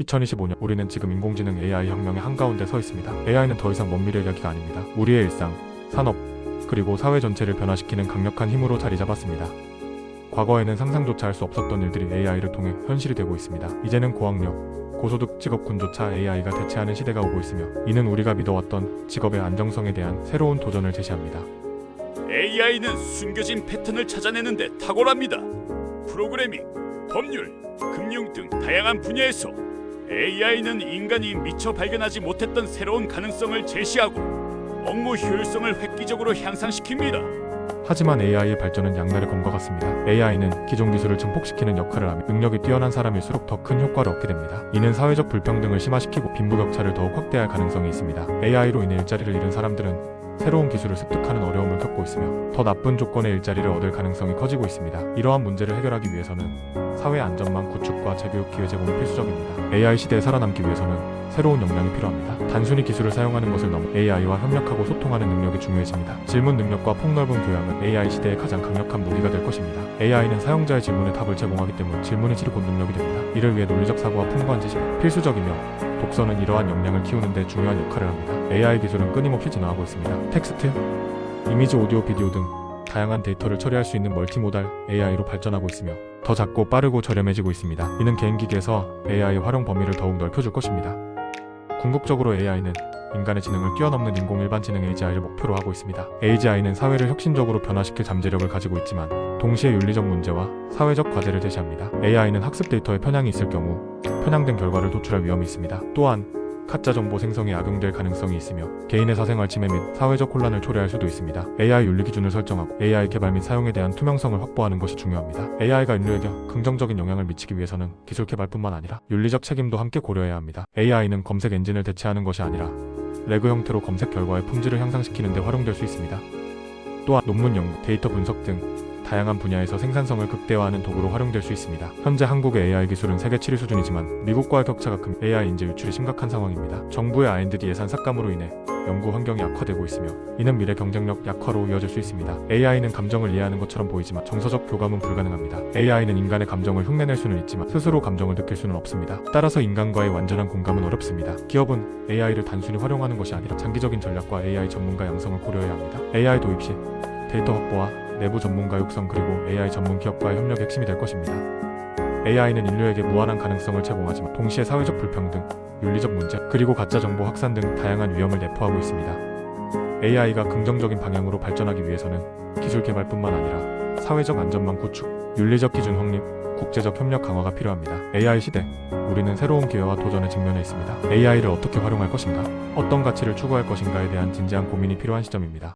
2025년 우리는 지금 인공지능 AI 혁명의 한가운데 서 있습니다. AI는 더 이상 먼 미래 이야기가 아닙니다. 우리의 일상, 산업, 그리고 사회 전체를 변화시키는 강력한 힘으로 자리 잡았습니다. 과거에는 상상조차 할 수 없었던 일들이 AI를 통해 현실이 되고 있습니다. 이제는 고학력, 고소득 직업군조차 AI가 대체하는 시대가 오고 있으며 이는 우리가 믿어왔던 직업의 안정성에 대한 새로운 도전을 제시합니다. AI는 숨겨진 패턴을 찾아내는데 탁월합니다. 프로그래밍, 법률, 금융 등 다양한 분야에서 AI는 인간이 미처 발견하지 못했던 새로운 가능성을 제시하고 업무 효율성을 획기적으로 향상시킵니다. 하지만 AI의 발전은 양날의 검과 같습니다. AI는 기존 기술을 증폭시키는 역할을 하며 능력이 뛰어난 사람일수록 더 큰 효과를 얻게 됩니다. 이는 사회적 불평등을 심화시키고 빈부격차를 더욱 확대할 가능성이 있습니다. AI로 인해 일자리를 잃은 사람들은 새로운 기술을 습득하는 어려움을 겪고 있으며 더 나쁜 조건의 일자리를 얻을 가능성이 커지고 있습니다. 이러한 문제를 해결하기 위해서는 사회 안전망 구축과 재교육 기회 제공이 필수적입니다. AI 시대에 살아남기 위해서는 새로운 역량이 필요합니다. 단순히 기술을 사용하는 것을 넘어 AI와 협력하고 소통하는 능력이 중요해집니다. 질문 능력과 폭넓은 교양은 AI 시대의 가장 강력한 무기가 될 것입니다. AI는 사용자의 질문에 답을 제공하기 때문 질문의 곧 능력이 됩니다. 이를 위해 논리적 사고와 풍부한 지식은 필수적이며 독서는 이러한 역량을 키우는 데 중요한 역할을 합니다. AI 기술은 끊임없이 진화하고 있습니다. 텍스트, 이미지, 오디오, 비디오 등 다양한 데이터를 처리할 수 있는 멀티모달 AI로 발전하고 있으며 더 작고 빠르고 저렴해지고 있습니다. 이는 개인 기기에서 AI 활용 범위를 더욱 넓혀줄 것입니다. 궁극적으로 AI는 인간의 지능을 뛰어넘는 인공 일반 지능 AGI를 목표로 하고 있습니다. AGI는 사회를 혁신적으로 변화시킬 잠재력을 가지고 있지만 동시에 윤리적 문제와 사회적 과제를 제시합니다. AI는 학습 데이터에 편향이 있을 경우 편향된 결과를 도출할 위험이 있습니다. 또한 가짜 정보 생성에 악용될 가능성이 있으며 개인의 사생활 침해 및 사회적 혼란을 초래할 수도 있습니다. AI 윤리 기준을 설정하고 AI 개발 및 사용에 대한 투명성을 확보하는 것이 중요합니다. AI가 인류에게 긍정적인 영향을 미치기 위해서는 기술 개발뿐만 아니라 윤리적 책임도 함께 고려해야 합니다. AI는 검색 엔진을 대체하는 것이 아니라 레그 형태로 검색 결과의 품질을 향상시키는 데 활용될 수 있습니다. 또한 논문 연구, 데이터 분석 등 다양한 분야에서 생산성을 극대화하는 도구로 활용될 수 있습니다. 현재 한국의 AI 기술은 세계 7위 수준이지만 미국과의 격차가 큰 AI 인재 유출이 심각한 상황입니다. 정부의 R&D 예산 삭감으로 인해 연구 환경이 악화되고 있으며 이는 미래 경쟁력 약화로 이어질 수 있습니다. AI는 감정을 이해하는 것처럼 보이지만 정서적 교감은 불가능합니다. AI는 인간의 감정을 흉내낼 수는 있지만 스스로 감정을 느낄 수는 없습니다. 따라서 인간과의 완전한 공감은 어렵습니다. 기업은 AI를 단순히 활용하는 것이 아니라 장기적인 전략과 AI 전문가 양성을 고려해야 합니다. AI 도입 시 데이터 확보와 내부 전문가 육성 그리고 AI 전문 기업과의 협력이 핵심이 될 것입니다. AI는 인류에게 무한한 가능성을 제공하지만 동시에 사회적 불평등, 윤리적 문제, 그리고 가짜 정보 확산 등 다양한 위험을 내포하고 있습니다. AI가 긍정적인 방향으로 발전하기 위해서는 기술 개발뿐만 아니라 사회적 안전망 구축, 윤리적 기준 확립, 국제적 협력 강화가 필요합니다. AI 시대, 우리는 새로운 기회와 도전에 직면해 있습니다. AI를 어떻게 활용할 것인가, 어떤 가치를 추구할 것인가에 대한 진지한 고민이 필요한 시점입니다.